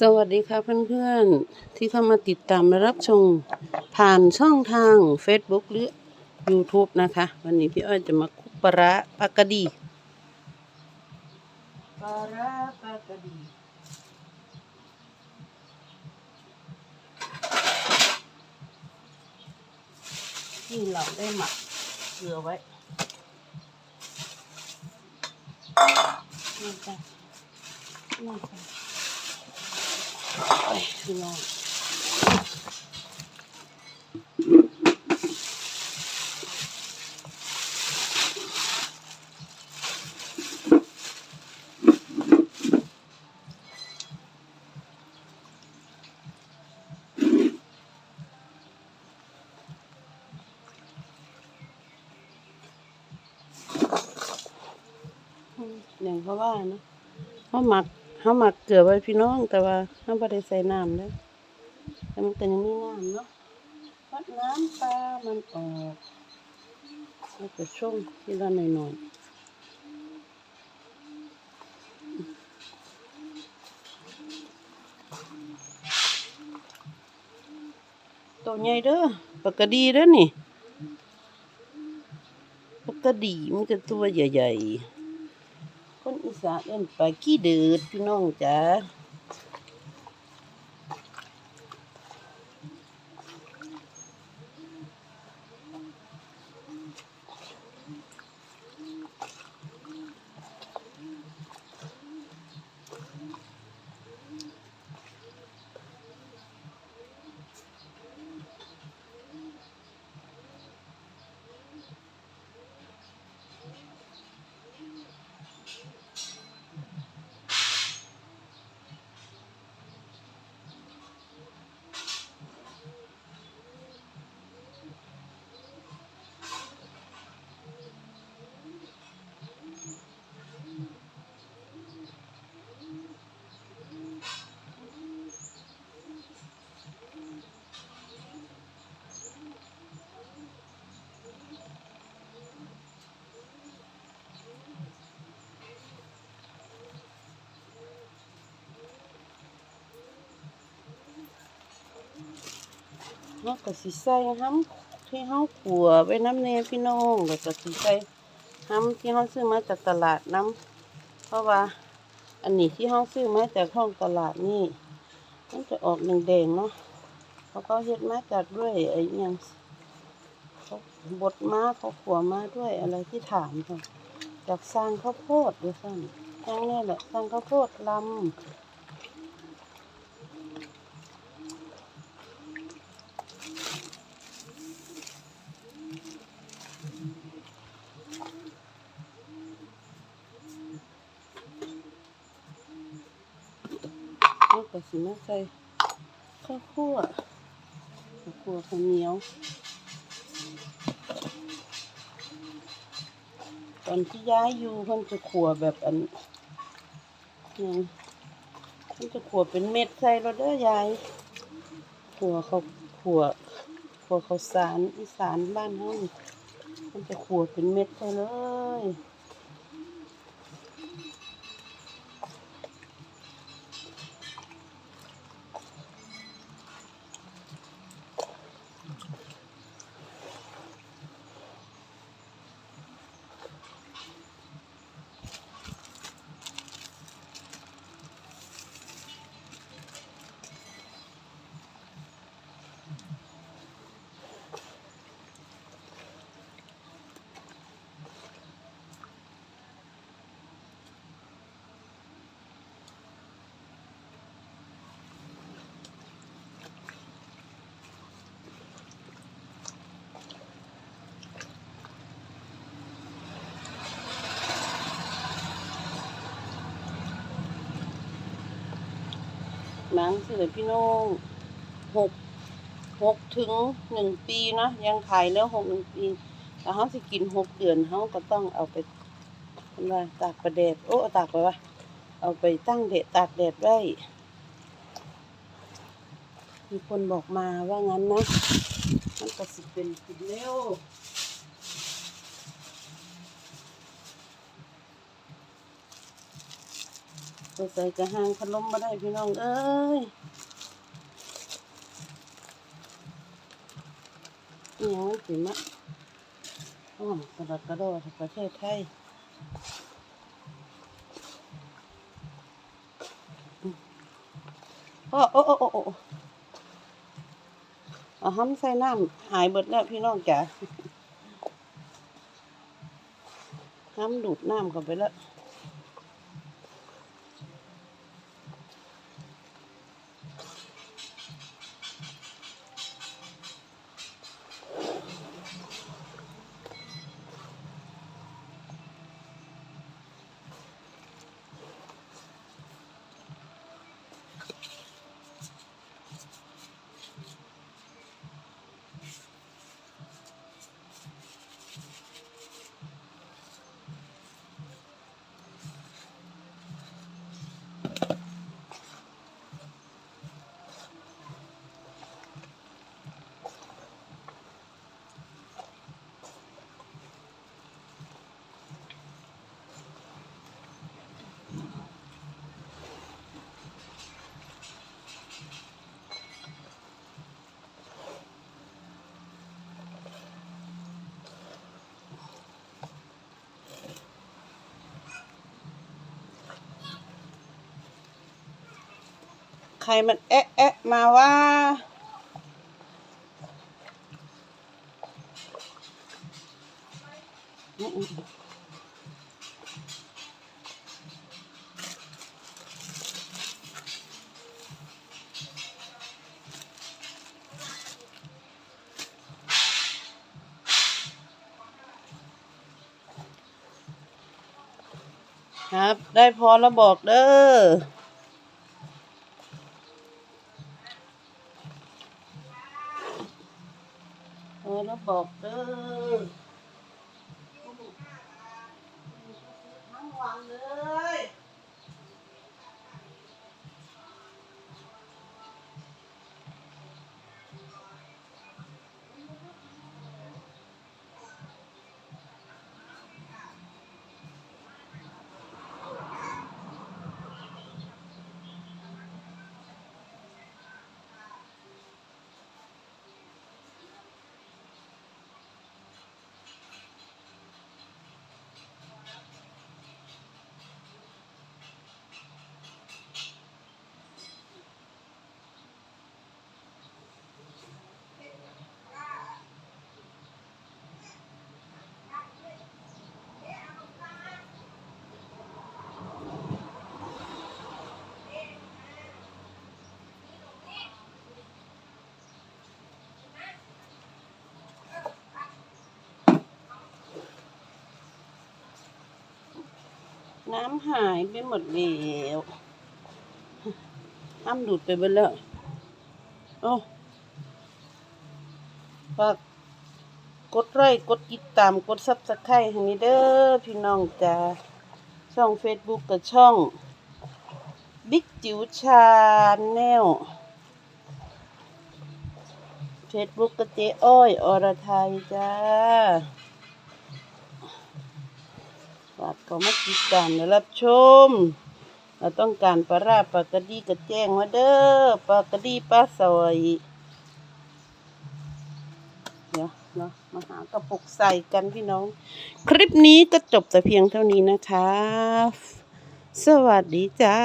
สวัสดีค่ะเพื่อนๆ ที่เข้ามาติดตามและรับชมผ่านช่องทาง Facebook หรือ YouTube นะคะ วันนี้พี่อ้อยจะมาคุกปลาปากระดีปลาปากระดีที่เราได้หมักเกลือไว้นี่จ้ะนี่จ้ะ ไปพี่น้องอย่างเขาว่านะเขาหมัก เขาหมักเกลือไว้พี่น้อง แต่ว่าเขาไม่ได้ใส่น้ำเลยแต่มันก็ยังมีน้ำเนาะวัดน้ำปลามันออกแล้วก็ช่วงที่ละหน่อยๆตัวใหญ่เด้อปกดีเด้อนี่ปกดีมันจะตัวใหญ่ๆ คนอีสานเอิ้นปลาขี้เดือดพี่น้องจ้า เฮาก็สิใส่ห้ำที่เฮาขัวไว้น้ำแน่พี่น้องแล้วก็สิใส่ห้ำที่เฮาซื้อมาจากตลาดน้ำเพราะว่า อันนี้ที่เฮาซื้อมาจากห้องตลาดนี่มันจะออกแดงๆเนาะเพราะเขาเฮ็ดมาจากด้วยไอ้ยังเขาบดมาเขาขัวมาด้วยอะไรที่ถามค่ะจากสร้างข้าวโพดด้วยซ้ำอย่างนี้แหละสร้างข้าวโพดลำ ก็สิมาใส่ข้าวคั่วข้าวคั่วข้าวเหนียว ตอนที่ย้ายอยู่เพิ่นจะขัวแบบอันยังเพิ่นจะขัวเป็นเม็ดใส่เราเด้อยายขัวเขาขัวขัวข้าสารอีสานบ้านเฮานี่เพิ่นจะขัวเป็นเม็ดใส่เลย หนังสือพี่น้องหกหกถึงหนึ่งปีนะยังขายแล้วหกหนึ่งปีแต่เขาสิกินหกเดือนเขาก็ต้องเอาไปทำไรตากประแดดโอ้ตากไปวะเอาไปตั้งเดดตากแดดไว้มีคนบอกมาว่างั้นนะมันก็สิเป็นกินเร็ว เอใส่กระหางพัดลมมาได้พี่น้องเอ้ยนี่ยังไม่ถึงมะอ๋อกระดกระโดดประเทศไทยโอ้โอ้โอ้โอ้โอ้เอาห้ำใส่น้ำหายเบิดแล้วพี่น้องจ๋าห้ำดูดน้ำเข้าไปแล้ว ใครมันแอะแอะมาว่าครับ ได้พอแล้วบอกเด้อ เออแล้วบอกเด้อทั้งวันเลย น้ำหายไปหมดแล้วน้ำดูดไปหมดแล้วโอ้ฝากกดไลค์กดติดตามกดซับสไครต์ให้นี่เด้อพี่น้องจ้าช่องเฟซบุ๊กกับช่องบิ๊กจิ๋วชาแนลเฟซบุ๊กกับเจ๊อ้อย อรไทยจ้า ฝากก็มาติดตามและรับชม เราต้องการปลาร้าปลากระดีกระแจ้งมาเด้อปลากระดีปลาสวยเดี๋ยวเนาะมาหากระปุกใส่กันพี่น้อง คลิปนี้ก็จบแต่เพียงเท่านี้นะคะ สวัสดีจ้า